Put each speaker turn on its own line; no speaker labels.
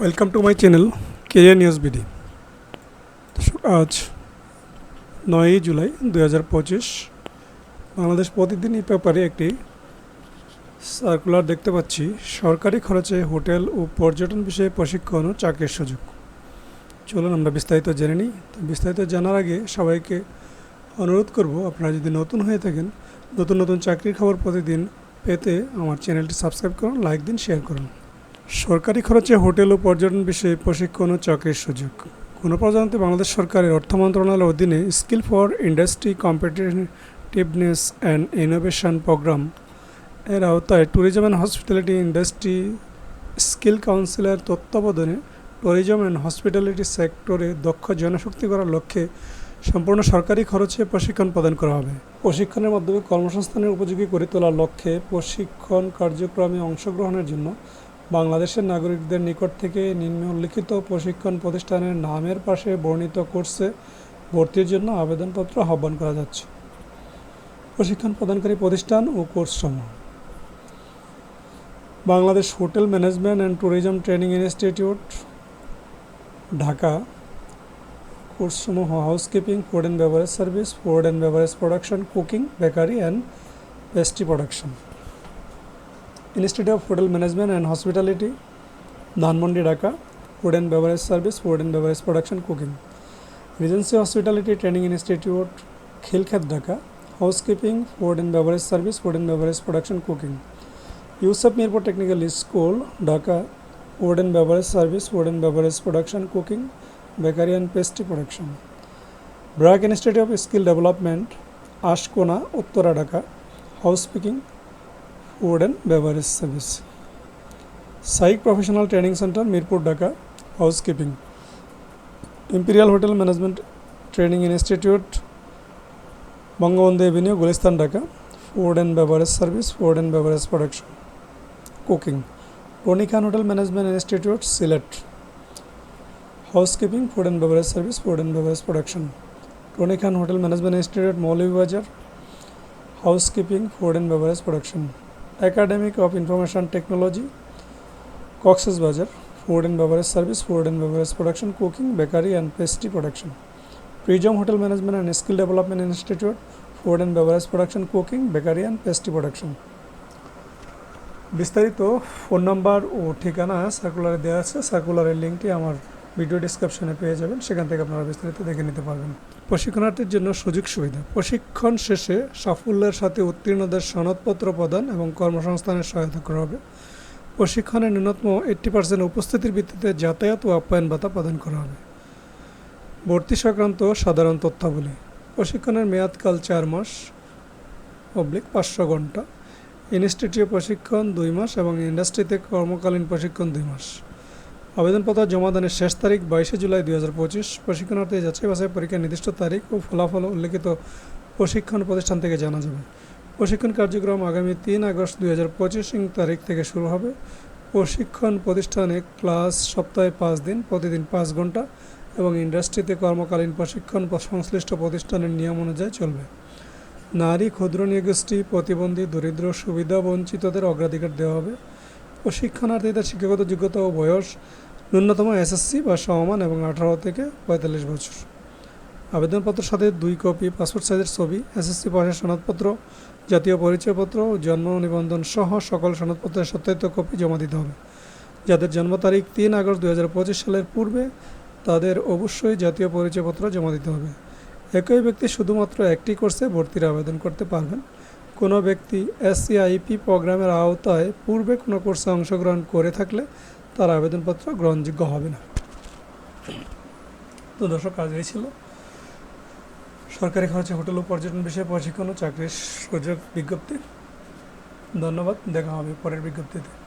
Welcome to my channel career news BD আজ নয়ই জুলাই দুই হাজার পঁচিশ, বাংলাদেশ প্রতিদিন এই পেপারে একটি সার্কুলার দেখতে পাচ্ছি। সরকারি খরচে হোটেল ও পর্যটন বিষয়ে প্রশিক্ষণ ও চাকরির সুযোগ। চলুন আমরা বিস্তারিত জেনে নিই। বিস্তারিত জানার আগে সবাইকে অনুরোধ করব, আপনারা যদি নতুন হয়ে থাকেন, নতুন নতুন চাকরির খবর প্রতিদিন পেতে আমার চ্যানেলটি সাবস্ক্রাইব করুন, লাইক দিন শেয়ার করুন। সরকারি খরচে হোটেল ও পর্যটন বিষয়ে প্রশিক্ষণ ও চাকরির সুযোগ। গণপ্রজাতন্ত্রী বাংলাদেশ সরকারের অর্থ মন্ত্রণালয়ের অধীনে skill for industry competitiveness and innovation program এর আওতায় tourism and hospitality industry skill কাউন্সিলের তত্ত্বাবধানে ট্যুরিজম অ্যান্ড হসপিটালিটি সেক্টরে দক্ষ জনশক্তি করার লক্ষ্যে সম্পূর্ণ সরকারি খরচে প্রশিক্ষণ প্রদান করা হবে। প্রশিক্ষণের মাধ্যমে কর্মসংস্থানের উপযোগী করে তোলার লক্ষ্যে প্রশিক্ষণ কার্যক্রমে অংশগ্রহণের জন্য বাংলাদেশের নাগরিকদের নিকট থেকে নিম্নে উল্লিখিত প্রশিক্ষণ প্রতিষ্ঠানের নামের পাশে বর্ণিত কোর্সে ভর্তির জন্য আবেদনপত্র আহ্বান করা যাচ্ছে। প্রশিক্ষণ প্রদানকারী প্রতিষ্ঠান ও কোর্স সমূহ। Bangladesh hotel management and tourism training institute, Dhaka. কোর্সসমূহ housekeeping, food and beverage service, food and beverage production, cooking, bakery and pastry production. Institute of hotel management and hospitality Dhanmondi Dhaka food and beverage service food and beverage production cooking regency hospitality training institute Khilkhet Dhaka housekeeping food and beverage service food and beverage production cooking Yusuf Mirpur technical school Dhaka food and beverage service food and beverage production cooking bakery and pastry production BRAC institute of skill development Ashkona Uttara Dhaka house Peking food and beverage service SAIC professional training center Mirpur Dhaka house keeping imperial hotel management training institute Bangabandhu avenue Gulistan Dhaka food and beverage service food and beverage production cooking Tony Khan hotel management institute Sylhet housekeeping food and beverage service food and beverage production Tony Khan hotel management institute Moulvibazar housekeeping food and beverage production academic of information technology Cox's Bazar food and beverage service food and beverage production cooking bakery and pastry production prism hotel management and skill development institute food and beverage production cooking bakery and pastry production বিস্তারিত phone number ও ঠিকানা সার্কুলারে দেওয়া আছে। সার্কুলারের লিঙ্কটি আমার video ডিসক্রিপশনে পেয়ে যাবেন, সেখান থেকে আপনারা বিস্তারিত দেখে নিতে পারবেন। প্রশিক্ষণার্থীর জন্য সুযোগ সুবিধা। প্রশিক্ষণ শেষে সাফল্যের সাথে উত্তীর্ণদের সনদপত্র প্রদান এবং কর্মসংস্থানের সহায়তা করা হবে। প্রশিক্ষণে ন্যূনতম এইট্টি পার্সেন্ট উপস্থিতির ভিত্তিতে যাতায়াত ও আপ্যায়ন ভাতা প্রদান করা হবে। ভর্তি সংক্রান্ত সাধারণ তথ্যাবলী। প্রশিক্ষণের মেয়াদকাল চার মাস, অবলিক পাঁচশো ঘণ্টা। ইনস্টিটিউট প্রশিক্ষণ দুই মাস এবং ইন্ডাস্ট্রিতে কর্মকালীন প্রশিক্ষণ দুই মাস। আবেদনপত্র জমা দানের শেষ তারিখ বাইশে জুলাই দুই হাজার পঁচিশ। প্রশিক্ষণার্থী যাচাই বাছাই পরীক্ষার নির্দিষ্ট তারিখ ও ফলাফল উল্লেখিত প্রশিক্ষণ প্রতিষ্ঠান থেকে জানা যাবে। প্রশিক্ষণ কার্যক্রম আগামী তিন আগস্ট দুই হাজার পঁচিশ তারিখ থেকে শুরু হবে। প্রশিক্ষণ প্রতিষ্ঠানে ক্লাস সপ্তাহে পাঁচ দিন, প্রতিদিন পাঁচ ঘণ্টা এবং ইন্ডাস্ট্রিতে কর্মকালীন প্রশিক্ষণ সংশ্লিষ্ট প্রতিষ্ঠানের নিয়ম অনুযায়ী চলবে। নারী ক্ষুদ্র নিয়োগোষ্ঠী প্রতিবন্ধী, দরিদ্র, সুবিধা বঞ্চিতদের অগ্রাধিকার দেওয়া হবে। প্রশিক্ষণার্থীদের শিক্ষাগত যোগ্যতা ও বয়স ন্যূনতম এসএসসি বা সমমান এবং আঠারো থেকে পঁয়তাল্লিশ বছর। আবেদনপত্রের সাথে দুই কপি পাসপোর্ট সাইজের ছবি, এসএসসি পাশের সনদপত্র, জাতীয় পরিচয়পত্র, জন্ম নিবন্ধন সহ সকল সনদপত্রের সত্যায়িত কপি জমা দিতে হবে। যাদের জন্ম তারিখ তিন আগস্ট দু হাজার পঁচিশ সালের পূর্বে, তাদের অবশ্যই জাতীয় পরিচয়পত্র জমা দিতে হবে। একই ব্যক্তি শুধুমাত্র একটি কোর্সে ভর্তির আবেদন করতে পারবেন। কোনো ব্যক্তি এসসিআইপি প্রোগ্রামের আওতায় পূর্বে কোনো কোর্সে অংশগ্রহণ করে থাকলে তার আবেদনপত্র গ্রহণযোগ্য হবে না। তো দর্শক কাজ ছিল। সরকারি খরচে হোটেল ও পর্যটন বিষয়ে প্রশিক্ষণ ও চাকরির সুযোগ বিজ্ঞপ্তি। ধন্যবাদ, দেখা হবে পরের বিজ্ঞপ্তিতে।